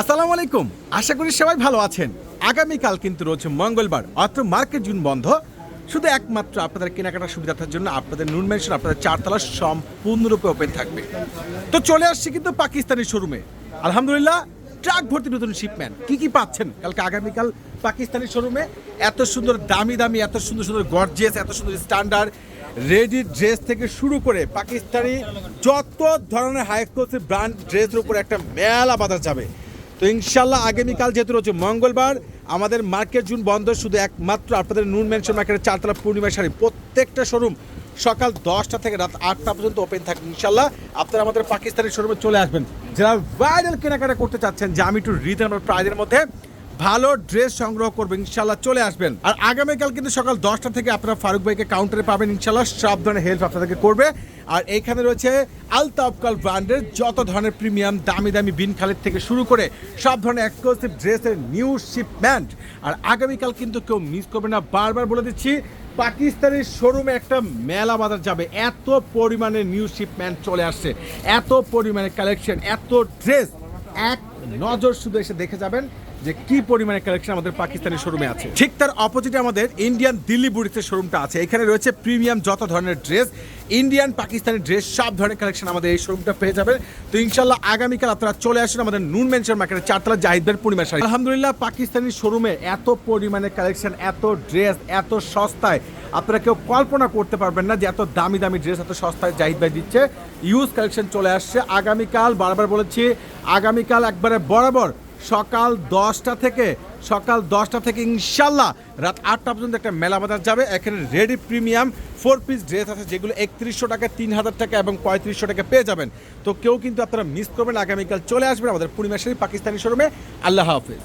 আসসালামু আলাইকুম। আশা করি সবাই ভালো আছেন। আগামীকাল কিন্তু রয়েছে মঙ্গলবার অর্থ মার্কেট জুন বন্ধ। শুধু একমাত্র আপনাদের কেনাকাটার সুবিধার জন্য আপনাদের নুন মেনশন, আপনাদের চারতলা সম্পূর্ণরূপে ওপেন থাকবে। তো চলে আসছি কিন্তু পাকিস্তানি শোরুমে। আলহামদুলিল্লাহ ট্রাক ভর্তি নতুন শিপম্যান কি কি পাচ্ছেন কালকে আগামীকাল পাকিস্তানি শোরুমে? এত সুন্দর দামি দামি, এত সুন্দর সুন্দর গর্জিয়াস এত সুন্দর স্ট্যান্ডার্ড রেডি ড্রেস থেকে শুরু করে পাকিস্তানি যত ধরনের হাই এক্সক্লুসিভ ব্র্যান্ড ড্রেসের উপরে একটা মেলা বাজার যাবে। তো ইনশাল্লাহ আগামীকাল যেহেতু রয়েছে মঙ্গলবার, আমাদের মার্কেট জুন বন্ধ, শুধু একমাত্র আপনাদের নুন মেনশন মার্কেটের চারতলা পূর্ণিমা শাড়ি। প্রত্যেকটা শোরুম সকাল দশটা থেকে রাত আটটা পর্যন্ত ওপেন থাকবে ইনশাল্লাহ। আপনারা আমাদের পাকিস্তানের শোরুমে চলে আসবেন। যারা ভাইরাল কেনাকাটা করতে চাচ্ছেন, যে আমি একটু রিজনেবল প্রাইজের মধ্যে ভালো ড্রেস সংগ্রহ করবেন, ইনশাল্লাহ চলে আসবেন। আর আগামীকাল কিন্তু সকাল দশটা থেকে আপনারা ফারুক ভাইকে কাউন্টারে পাবেন, ইনশাল্লাহ সব ধরনের হেল্প আপনাদেরকে করবে। আর এইখানে রয়েছে আলতাফকাল ব্র্যান্ডের যত ধরনের প্রিমিয়াম দামি দামি বিন খালের থেকে শুরু করে সব ধরনের এক্সক্লুসিভ ড্রেসের নিউ শিপমেন্ট আর আগামীকাল কিন্তু কেউ মিস করবে না, বারবার বলে দিচ্ছি পাকিস্তানের শোরুমে একটা মেলা বাজার যাবে। এত পরিমাণে নিউ শিপমেন্ট চলে আসছে, এত পরিমাণে কালেকশন এত ড্রেস এক নজর শুধু এসে দেখে যাবেন যে কি পরিমাণে কালেকশন আমাদের পাকিস্তানি শোরুমে আছে। ঠিক তার অপোজিটে আমাদের ইন্ডিয়ান দিল্লি বুড়িতে শোরুমটা আছে। এখানে রয়েছে প্রিমিয়াম যত ধরনের ড্রেস ইন্ডিয়ান পাকিস্তানি ড্রেস সব ধরনের কালেকশন আমাদের এই শোরুমটা পেয়ে যাবেন। তো ইনশাল্লাহ আগামীকাল আপনারা চলে আসুন আমাদের নুন মেনশন মার্কেটের চারতলা জাহিদবের পূর্ণিমা শাড়ি। আলহামদুলিল্লাহ, পাকিস্তানি শোরুমে এত পরিমাণে কালেকশন এত ড্রেস এত সস্তায় আপনারা কেউ কল্পনা করতে পারবেন না যে এত দামি দামি ড্রেস এত সস্তায় জাহিদ ভাই দিচ্ছে। ইউজ কালেকশন চলে আসছে। আগামীকাল বারবার বলেছি, আগামীকাল একবারে বরাবর সকাল দশটা থেকে, সকাল দশটা থেকে ইনশাল্লাহ রাত আটটা পর্যন্ত একটা মেলা বাজার যাবে। এখানে ready premium four piece dress আছে যেগুলো একত্রিশশো টাকা, তিন হাজার টাকা এবং পঁয়ত্রিশশো টাকা পেয়ে যাবেন। তো কেউ কিন্তু আপনারা মিস করবেন আগামীকাল চলে আসবেন আমাদের পূর্ণিমাশালী পাকিস্তানি শোরুমে আল্লাহ হাফিজ।